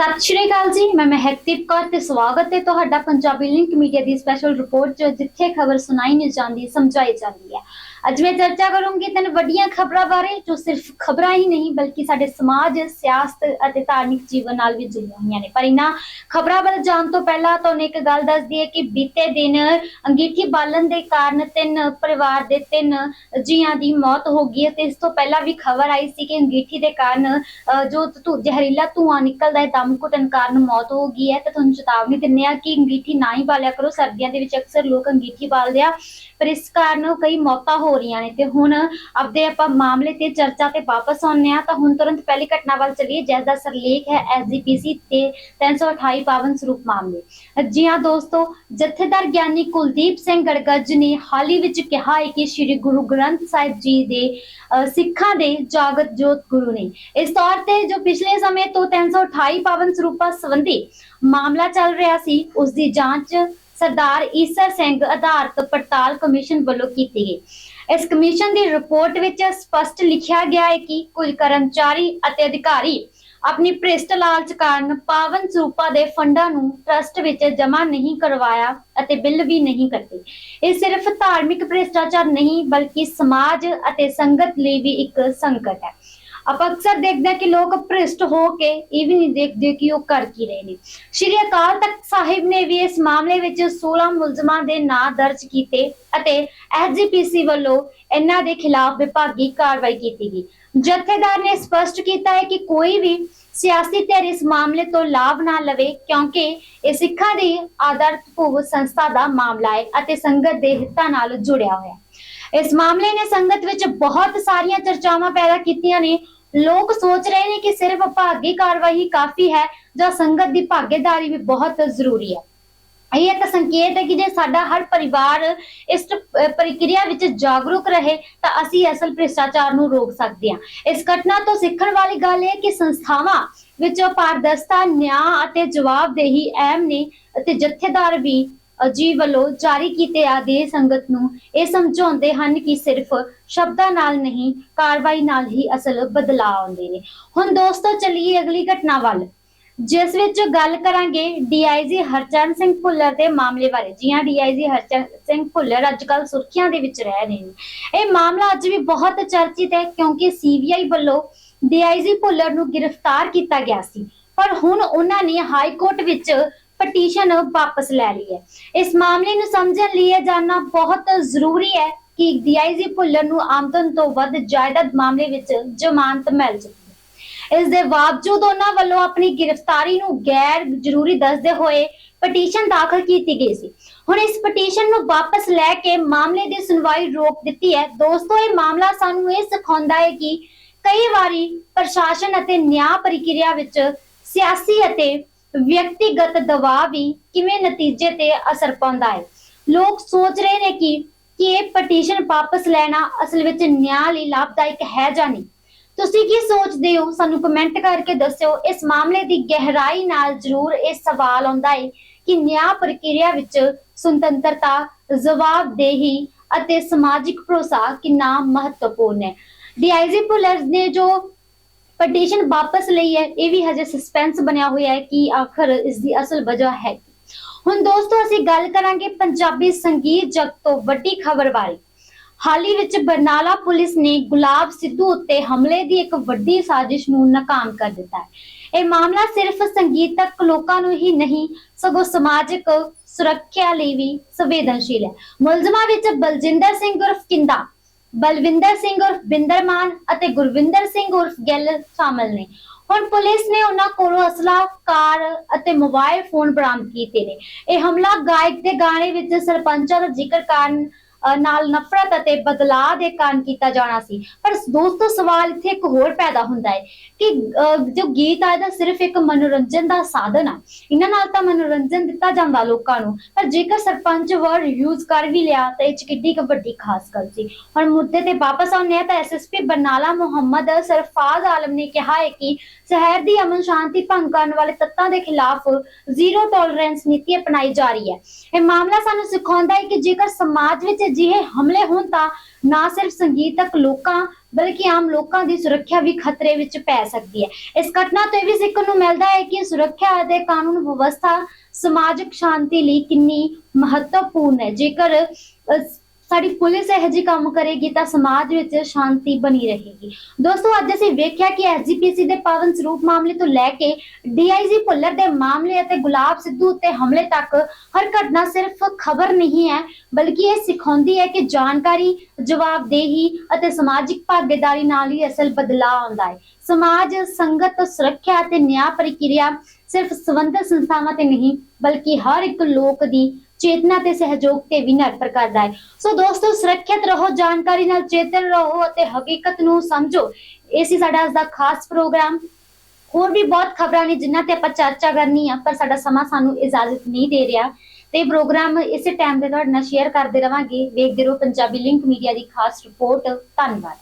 ਸਤਿ ਸ਼੍ਰੀ ਅਕਾਲ ਜੀ, ਮੈਂ ਮਹਿਕਦੀਪ ਕੌਰ ਤੇ ਸਵਾਗਤ ਹੈ ਤੁਹਾਡਾ ਪੰਜਾਬੀ ਲਿੰਕ ਮੀਡੀਆ ਦੀ ਸਪੈਸ਼ਲ ਰਿਪੋਰਟ ਜੋ ਜਿੱਥੇ ਖਬਰ ਸੁਣਾਈ ਨਹੀਂ ਜਾਂਦੀ, ਸਮਝਾਈ ਜਾਂਦੀ ਹੈ। ਅੱਜ ਮੈਂ ਚਰਚਾ ਕਰੂੰਗੀ ਤਿੰਨ ਵੱਡੀਆਂ ਖਬਰਾਂ ਬਾਰੇ ਜੋ ਸਿਰਫ ਖਬਰਾਂ ਹੀ ਨਹੀਂ ਬਲਕਿ ਸਾਡੇ ਸਮਾਜ ਸਿਆਸਤ ਅਤੇ ਧਾਰਮਿਕ ਜੀਵਨ ਨਾਲ ਵੀ ਜੁੜੀਆਂ ਹੋਈਆਂ ਨੇ। ਪਰ ਇਹਨਾਂ ਖਬਰਾਂ ਵੱਲ ਜਾਣ ਤੋਂ ਪਹਿਲਾਂ ਤੁਹਾਨੂੰ ਇੱਕ ਗੱਲ ਦੱਸ ਦਈਏ ਕਿ ਬੀਤੇ ਦਿਨ ਅੰਗੀਠੀ ਬਾਲਣ ਦੇ ਕਾਰਨ ਤਿੰਨ ਪਰਿਵਾਰ ਦੇ ਤਿੰਨ ਜੀਆਂ ਦੀ ਮੌਤ ਹੋ ਗਈ ਹੈ ਤੇ ਇਸ ਤੋਂ ਪਹਿਲਾਂ ਵੀ ਖਬਰ ਆਈ ਸੀ ਕਿ ਅੰਗੀਠੀ ਦੇ ਕਾਰਨ ਅ, ਜੋ ਜ਼ਹਿਰੀਲਾ ਧੂਆਂ ਨਿਕਲਦਾ ਹੈ ਦਮ ਘੁੱਟਣ ਕਾਰਨ ਮੌਤ ਹੋ ਗਈ ਹੈ। ਤੇ ਤੁਹਾਨੂੰ ਚੇਤਾਵਨੀ ਦਿੰਦੇ ਆ ਕਿ ਅੰਗੀਠੀ ਨਾ ਹੀ ਬਾਲਿਆ ਕਰੋ ਸਰਦੀਆਂ ਦੇ ਵਿੱਚ ਅਕਸਰ ਲੋਕ ਅੰਗੀਠੀ ਬਾਲਦੇ ਆ ਪਰ ਇਸ ਕਾਰਨ ਕਈ ਮੌਤਾਂ ਹੋ ਹੋ ਰਹੀਆਂ ਨੇ। ਤੇ ਹੁਣ ਆਪਦੇ ਆਪਾਂ ਮਾਮਲੇ ਤੇ ਚਰਚਾ ਤੇ ਵਾਪਸ ਆਉਂਦੇ ਆ ਤਾਂ ਹੁਣ ਤੁਰੰਤ ਪਹਿਲੀ ਘਟਨਾ ਵੱਲ ਚੱਲੀਏ। ਜਿਸ ਦਾ ਸਰਲੇਖ ਹੈ ਐਸਜੀਪੀਸੀ ਤੇ 328 ਪਾਵਨ ਸਰੂਪ ਮਾਮਲੇ। ਜੀ ਹਾਂ ਦੋਸਤੋ, ਜਥੇਦਾਰ ਗਿਆਨੀ ਕੁਲਦੀਪ ਸਿੰਘ ਗੜਗੱਜ ਨੇ ਹਾਲ ਹੀ ਵਿੱਚ ਕਿਹਾ ਹੈ ਕਿ ਸ੍ਰੀ ਗੁਰੂ ਗ੍ਰੰਥ ਸਾਹਿਬ ਜੀ ਦੇ ਸਿੱਖਾਂ ਦੇ ਜਾਗਤ ਜੋਤ ਗੁਰੂ ਨੇ। ਇਸ ਤੌਰ ਤੇ ਜੋ ਪਿਛਲੇ ਸਮੇਂ ਤੋਂ 328 ਪਾਵਨ ਸਰੂਪਾਂ ਸੰਬੰਧੀ ਮਾਮਲਾ ਚੱਲ ਰਿਹਾ ਸੀ ਉਸ ਦੀ ਜਾਂਚ ਸਰਦਾਰ ਈਸਰ ਸਿੰਘ ਆਧਾਰਤ ਪੜਤਾਲ ਕਮਿਸ਼ਨ ਵੱਲੋਂ ਕੀਤੀ ਗਈ। ਇਸ ਕਮਿਸ਼ਨ ਦੀ ਰਿਪੋਰਟ ਵਿੱਚ ਸਪਸ਼ਟ ਲਿਖਿਆ ਗਿਆ ਹੈ ਕਿ ਕੁਝ ਕਰਮਚਾਰੀ ਅਤੇ ਅਧਿਕਾਰੀ ਆਪਣੀ ਭ੍ਰਿਸ਼ਟ ਲਾਲਚ ਕਾਰਨ ਪਾਵਨ ਸਰੂਪਾਂ ਦੇ ਫੰਡਾਂ ਨੂੰ ਟਰਸਟ ਵਿੱਚ ਜਮ੍ਹਾਂ ਨਹੀਂ ਕਰਵਾਇਆ ਅਤੇ ਬਿੱਲ ਵੀ ਨਹੀਂ ਕੱਟੇ। ਇਹ ਸਿਰਫ ਧਾਰਮਿਕ ਭ੍ਰਿਸ਼ਟਾਚਾਰ ਨਹੀਂ, ਬਲਕਿ ਸਮਾਜ ਅਤੇ ਸੰਗਤ ਲਈ ਵੀ ਇੱਕ ਸੰਕਟ ਹੈ। ਆਪਾਂ ਅਕਸਰ ਦੇਖਦੇ ਹਾਂ ਕਿ ਲੋਕ ਭ੍ਰਿਸ਼ਟ ਹੋ ਕੇ ਇਹ ਵੀ ਨਹੀਂ ਦੇਖਦੇ ਕਿ ਉਹ ਕਰ ਕੀ ਰਹੇ ਨੇ। ਸ਼੍ਰੀ ਅਕਾਲ ਤਖਤ ਸਾਹਿਬ ਨੇ ਵੀ ਇਸ ਮਾਮਲੇ ਵਿੱਚ 16 ਮੁਲਜ਼ਮਾਂ ਦੇ ਨਾਂ ਦਰਜ ਕੀਤੇ ਅਤੇ ਐਸਜੀਪੀਸੀ ਵੱਲੋਂ ਇਹਨਾਂ ਦੇ ਖਿਲਾਫ ਵਿਭਾਗੀ ਕਾਰਵਾਈ ਕੀਤੀ ਗਈ। ਜਥੇਦਾਰ ਨੇ ਸਪਸ਼ਟ ਕੀਤਾ ਹੈ ਕਿ ਕੋਈ ਵੀ ਸਿਆਸੀ ਧਿਰ ਇਸ ਮਾਮਲੇ ਤੋਂ ਲਾਭ ਨਾ ਲਵੇ ਕਿਉਂਕਿ ਇਹ ਸਿੱਖਾਂ ਦੀ ਆਦਰਤ ਭੂਵ ਸੰਸਥਾ ਦਾ ਮਾਮਲਾ ਹੈ ਅਤੇ ਸੰਗਤ ਦੇ ਹਿੱਤਾਂ ਨਾਲ ਜੁੜਿਆ ਹੋਇਆ ਹੈ। ਇਸ ਮਾਮਲੇ ਨੇ ਸੰਗਤ ਵਿੱਚ ਬਹੁਤ ਸਾਰੀਆਂ ਚਰਚਾਵਾਂ ਪੈਦਾ ਕੀਤੀਆਂ ਨੇ। ਲੋਕ ਸੋਚ ਰਹੇ ਨੇ ਕਿ ਸਿਰਫ ਭਾਗੀ ਕਾਰਵਾਈ ਕਾਫੀ ਹੈ ਜਾਂ ਸੰਗਤ ਦੀ ਭਾਗੀਦਾਰੀ ਵੀ ਬਹੁਤ ਜ਼ਰੂਰੀ ਹੈ। ਇਹ ਇੱਕ ਸੰਕੇਤ ਹੈ ਕਿ ਜੇ ਸਾਡਾ ਹਰ ਪਰਿਵਾਰ ਇਸ ਪ੍ਰਕਿਰਿਆ ਵਿੱਚ ਜਾਗਰੂਕ ਰਹੇ, ਤਾਂ ਅਸੀਂ ਅਸਲ ਭ੍ਰਿਸ਼ਟਾਚਾਰ ਨੂੰ ਰੋਕ ਸਕਦੇ ਹਾਂ। ਇਸ ਘਟਨਾ ਤੋਂ ਸਿੱਖਣ ਵਾਲੀ ਗੱਲ ਇਹ ਕਿ ਸੰਸਥਾਵਾਂ ਵਿੱਚ ਪਾਰਦਰਸ਼ਤਾ, ਨਿਆਂ ਅਤੇ ਜਵਾਬਦੇਹੀ ਅਹਿਮ ਨੇ ਅਤੇ ਜਥੇਦਾਰ ਵੀ ਜੀ ਵੱਲੋਂ ਜਾਰੀ ਕੀਤੇ ਆਦੇਸ਼ ਸੰਗਤ ਨੂੰ ਇਹ ਸਮਝਾਉਂਦੇ ਹਨ ਕਿ ਸਿਰਫ ਸ਼ਬਦਾਂ ਨਾਲ ਨਹੀਂ, ਕਾਰਵਾਈ ਨਾਲ ਹੀ ਅਸਲ ਬਦਲਾਅ ਆਉਂਦੇ ਨੇ। ਹੁਣ ਦੋਸਤੋ, ਚੱਲੀਏ ਅਗਲੀ ਘਟਨਾ ਵੱਲ। ਜਿਸ ਵਿੱਚ ਗੱਲ ਕਰਾਂਗੇ ਡੀਆਈਜੀ ਹਰਚਰਨ ਸਿੰਘ ਭੁੱਲਰ ਦੇ ਮਾਮਲੇ ਬਾਰੇ। ਜੀ ਹਾਂ, ਡੀਆਈਜੀ ਹਰਚਰਨ ਸਿੰਘ ਭੁੱਲਰ ਅੱਜ ਕੱਲ ਸੁਰਖੀਆਂ ਦੇ ਵਿੱਚ ਰਹਿ ਰਹੇ ਨੇ। ਇਹ ਮਾਮਲਾ ਅੱਜ ਵੀ ਬਹੁਤ ਚਰਚਿਤ ਹੈ ਕਿਉਂਕਿ ਸੀਬੀਆਈ ਵੱਲੋਂ ਡੀਆਈਜੀ ਭੁੱਲਰ ਨੂੰ ਗ੍ਰਿਫਤਾਰ ਕੀਤਾ ਗਿਆ ਸੀ। ਪਰ ਹੁਣ ਉਹਨਾਂ ਨੇ ਹਾਈ ਕੋਰਟ ਵਿੱਚ ਪਟੀਸ਼ਨ ਵਾਪਸ ਲੈ ਲਈ ਹੈ। ਇਸ ਮਾਮਲੇ ਨੂੰ ਸਮਝਣ ਲਈ ਇਹ ਜਾਨਣਾ ਬਹੁਤ ਜ਼ਰੂਰੀ ਹੈ ਕਿ ਡੀਆਈਜੀ ਭੁੱਲਰ ਨੂੰ ਆਮਦਨ ਤੋਂ ਵੱਧ ਜਾਇਦਾਦ ਮਾਮਲੇ ਵਿੱਚ ਜ਼ਮਾਨਤ ਮਿਲ ਚੁੱਕੀ ਹੈ ਇਸ ਦੇ ਬਾਵਜੂਦ ਉਹਨਾਂ ਵੱਲੋਂ ਆਪਣੀ ਗ੍ਰਿਫਤਾਰੀ ਨੂੰ ਗੈਰ ਜ਼ਰੂਰੀ ਦੱਸਦੇ ਹੋਏ ਪਟੀਸ਼ਨ ਦਾਖਲ ਕੀਤੀ ਗਈ ਸੀ। ਹੁਣ ਇਸ ਪਟੀਸ਼ਨ ਨੂੰ ਵਾਪਸ ਲੈ ਕੇ ਮਾਮਲੇ ਦੀ ਸੁਣਵਾਈ ਰੋਕ ਦਿੱਤੀ ਹੈ। ਦੋਸਤੋ, ਇਹ ਮਾਮਲਾ ਸਾਨੂੰ ਇਹ ਸਿਖਾਉਂਦਾ ਹੈ ਕਿ ਕਈ ਵਾਰੀ ਪ੍ਰਸ਼ਾਸਨ ਅਤੇ ਨਿਆਂ ਪ੍ਰਕਿਰਿਆ ਵਿੱਚ ਸਿਆਸੀ ਅਤੇ ਵਿਅਕਤੀਗਤ ਦਬਾਅ ਵੀ ਕਿਵੇਂ ਨਤੀਜੇ ਤੇ ਅਸਰ ਪਾਉਂਦਾ ਹੈ? ਲੋਕ ਸੋਚ ਰਹੇ ਨੇ ਕਿ ਕਿ ਇਹ ਪਟੀਸ਼ਨ ਵਾਪਸ ਲੈਣਾ ਅਸਲ ਵਿੱਚ ਨਿਆਂ ਲਈ ਲਾਭਦਾਇਕ ਹੈ ਜਾਂ ਨਹੀਂ? ਤੁਸੀਂ ਕੀ ਸੋਚਦੇ ਹੋ? ਸਾਨੂੰ ਕਮੈਂਟ ਕਰਕੇ ਦੱਸਿਓ। ਇਸ ਮਾਮਲੇ ਦੀ ਗਹਿਰਾਈ ਨਾਲ ਜ਼ਰੂਰ ਇਹ ਸਵਾਲ ਆਉਂਦਾ ਹੈ ਕਿ ਨਿਆਂ ਪ੍ਰਕਿਰਿਆ ਵਿੱਚ ਸੁਤੰਤਰਤਾ, ਜਵਾਬਦੇਹੀ ਅਤੇ ਸਮਾਜਿਕ ਭਰੋਸਾ ਕਿੰਨਾ ਮਹੱਤਵਪੂਰਨ ਹੈ? ਡੀਆਈਜੀ ਪੁਲਰ ਨੇ ਜੋ ਪਟੀਸ਼ਨ ਵਾਪਸ ਲਈ ਹੈ, ਇਹ ਵੀ ਹਜੇ ਸਸਪੈਂਸ ਬਣਿਆ ਹੋਇਆ ਹੈ ਕਿ ਆਖਰ ਇਸ ਦੀ ਅਸਲ ਵਜ੍ਹਾ ਹੈ ਹੁਣ ਦੋਸਤੋ, ਅਸੀਂ ਗੱਲ ਕਰਾਂਗੇ ਪੰਜਾਬੀ ਸੰਗੀਤ ਜਗਤ ਤੋਂ ਵੱਡੀ ਖਬਰ ਬਾਰੇ ਹਾਲ ਵਿੱਚ ਬਰਨਾਲਾ ਪੁਲਿਸ ਨੇ ਗੁਲਾਬ ਸਿੱਧੂ ਉੱਤੇ ਹਮਲੇ ਦੀ ਇੱਕ ਵੱਡੀ ਸਾਜ਼ਿਸ਼ ਨੂੰ ਨਾਕਾਮ ਕਰ ਦਿੱਤਾ ਹੈ। ਇਹ ਮਾਮਲਾ ਸਿਰਫ ਸੰਗੀਤਕ ਲੋਕਾਂ ਨੂੰ ਹੀ ਨਹੀਂ, ਸਗੋਂ ਸਮਾਜਿਕ ਸੁਰੱਖਿਆ ਲਈ ਵੀ ਸੰਵੇਦਨਸ਼ੀਲ ਹੈ। ਮੁਲਜ਼ਮਾਂ ਵਿੱਚ ਬਲਜਿੰਦਰ ਸਿੰਘ ਉਰਫ ਕਿੰਦਾ ਬਲਵਿੰਦਰ ਸਿੰਘ ਉਰਫ ਬਿੰਦਰ ਮਾਨ ਅਤੇ ਗੁਰਵਿੰਦਰ ਸਿੰਘ ਉਰਫ ਗਿੱਲ ਸ਼ਾਮਲ ਨੇ। ਹੁਣ ਪੁਲਿਸ ਨੇ ਉਹਨਾਂ ਕੋਲੋਂ ਅਸਲਾ, ਕਾਰ ਅਤੇ ਮੋਬਾਈਲ ਫੋਨ ਬਰਾਮਦ ਕੀਤੇ ਨੇ। ਇਹ ਹਮਲਾ ਗਾਇਕ ਦੇ ਗਾਣੇ ਵਿੱਚ ਸਰਪੰਚਾਂ ਦਾ ਜ਼ਿਕਰ ਕਾਰਨ ਨਾਲ ਨਫ਼ਰਤ ਅਤੇ ਬਦਲਾਅ ਦੇ ਕਾਰਨ ਕੀਤਾ ਜਾਣਾ ਸੀ। ਪਰ ਦੋਸਤੋ, ਸਵਾਲ ਇੱਥੇ ਇੱਕ ਹੋਰ ਪੈਦਾ ਹੁੰਦਾ ਹੈ ਕਿ ਜੋ ਗੀਤ ਆ, ਇਹਦਾ ਸਿਰਫ ਇੱਕ ਮਨੋਰੰਜਨ ਦਾ ਸਾਧਨ ਆ। ਇਹਨਾਂ ਨਾਲ ਤਾਂ ਮਨੋਰੰਜਨ ਦਿੱਤਾ ਜਾਂਦਾ ਲੋਕਾਂ ਨੂੰ। ਪਰ ਜੇਕਰ ਸਰਪੰਚ ਵਰਡ ਯੂਜ਼ ਕਰ ਵੀ ਲਿਆ, ਤਾਂ ਇਹ ਚ ਕਿੱਡੀ ਕੁ ਵੱਡੀ ਖਾਸ ਗੱਲ ਸੀ। ਹੁਣ ਮੁੱਦੇ ਤੇ ਵਾਪਸ ਆਉਂਦੇ ਆ ਤਾਂ ਐਸਐਸਪੀ ਬਰਨਾਲਾ ਮੁਹੰਮਦ ਸਰਫਾਜ਼ ਆਲਮ ਨੇ ਕਿਹਾ ਹੈ ਕਿ ਸ਼ਹਿਰ ਦੀ ਅਮਨ ਸ਼ਾਂਤੀ ਭੰਗ ਕਰਨ ਵਾਲੇ ਤੱਤਾਂ ਦੇ ਖਿਲਾਫ ਜ਼ੀਰੋ ਟੋਲਰੈਂਸ ਨੀਤੀ ਅਪਣਾਈ ਜਾ ਰਹੀ ਹੈ। ਇਹ ਮਾਮਲਾ ਸਾਨੂੰ ਸਿਖਾਉਂਦਾ ਹੈ ਕਿ ਜੇਕਰ ਸਮਾਜ ਵਿੱਚ ਅਜਿਹੇ ਹਮਲੇ ਹੋਣ ਤਾਂ ਨਾ ਸਿਰਫ ਸੰਗੀਤਕ ਲੋਕਾਂ, ਬਲਕਿ ਆਮ ਲੋਕਾਂ ਦੀ ਸੁਰੱਖਿਆ ਵੀ ਖਤਰੇ ਵਿੱਚ ਪੈ ਸਕਦੀ ਹੈ। ਇਸ ਘਟਨਾ ਤੋਂ ਇਹ ਵੀ ਸਿੱਖਣ ਨੂੰ ਮਿਲਦਾ ਹੈ ਕਿ ਸੁਰੱਖਿਆ ਅਤੇ ਕਾਨੂੰਨ ਵਿਵਸਥਾ, ਸਮਾਜਿਕ ਸ਼ਾਂਤੀ ਲਈ ਕਿੰਨੀ ਮਹੱਤਵਪੂਰਨ ਹੈ। ਜੇਕਰ ਸਾਡੀ ਪੁਲਿਸ ਇਹੋ ਜਿਹੀ ਕੰਮ ਕਰੇਗੀ ਤਾਂ ਸਮਾਜ ਵਿੱਚ ਸ਼ਾਂਤੀ ਬਣੀ ਰਹੇਗੀ। ਦੋਸਤੋ, ਅੱਜ ਅਸੀਂ ਵੇਖਿਆ ਕਿ ਐਸਜੀਪੀਸੀ ਦੇ ਪਾਵਨ ਸਰੂਪ ਮਾਮਲੇ ਤੋਂ ਲੈ ਕੇ ਡੀਆਈਜੀ ਭੁੱਲਰ ਦੇ ਮਾਮਲੇ ਅਤੇ ਗੁਲਾਬ ਸਿੱਧੂ ਉੱਤੇ ਹਮਲੇ ਤੱਕ ਹਰ ਘਟਨਾ ਸਿਰਫ ਖਬਰ ਨਹੀਂ ਹੈ, ਬਲਕਿ ਇਹ ਸਿਖਾਉਂਦੀ ਹੈ ਕਿ ਜਾਣਕਾਰੀ, ਜਵਾਬਦੇਹੀ ਅਤੇ ਸਮਾਜਿਕ ਭਾਗੀਦਾਰੀ ਨਾਲ ਹੀ ਅਸਲ ਬਦਲਾਅ ਆਉਂਦਾ ਹੈ। ਸਮਾਜ, ਸੰਗਤ, ਸੁਰੱਖਿਆ ਅਤੇ ਨਿਆਂ ਪ੍ਰਕਿਰਿਆ ਸਿਰਫ ਸੰਬੰਧਿਤ ਸੰਸਥਾਵਾਂ ਤੇ ਨਹੀਂ, ਬਲਕਿ ਹਰ ਇੱਕ ਲੋਕ ਦੀ ਚੇਤਨਾ ਤੇ ਸਹਿਯੋਗ ਤੇ ਵੀ ਨਿਰਭਰ ਕਰਦਾ ਹੈ। ਸੋ ਦੋਸਤੋ, ਸੁਰੱਖਿਅਤ ਰਹੋ, ਜਾਣਕਾਰੀ ਨਾਲ ਚੇਤਨ ਰਹੋ ਅਤੇ ਹਕੀਕਤ ਨੂੰ ਸਮਝੋ। ਇਹ ਸੀ ਸਾਡਾ ਅੱਜ ਦਾ ਖਾਸ ਪ੍ਰੋਗਰਾਮ। ਹੋਰ ਵੀ ਬਹੁਤ ਖਬਰਾਂ ਨੇ ਜਿਨ੍ਹਾਂ ਤੇ ਆਪਾਂ ਚਰਚਾ ਕਰਨੀ ਆ, ਪਰ ਸਾਡਾ ਸਮਾਂ ਸਾਨੂੰ ਇਜਾਜ਼ਤ ਨਹੀਂ ਦੇ ਰਿਹਾ। ਤੇ ਪ੍ਰੋਗਰਾਮ ਇਸੇ ਟਾਈਮ ਤੇ ਤੁਹਾਡੇ ਨਾਲ ਸ਼ੇਅਰ ਕਰਦੇ ਰਵਾਂਗੇ। ਵੇਖਦੇ ਰਹੋ ਪੰਜਾਬੀ ਲਿੰਕ ਮੀਡੀਆ ਦੀ ਖਾਸ ਰਿਪੋਰਟ ਧੰਨਵਾਦ।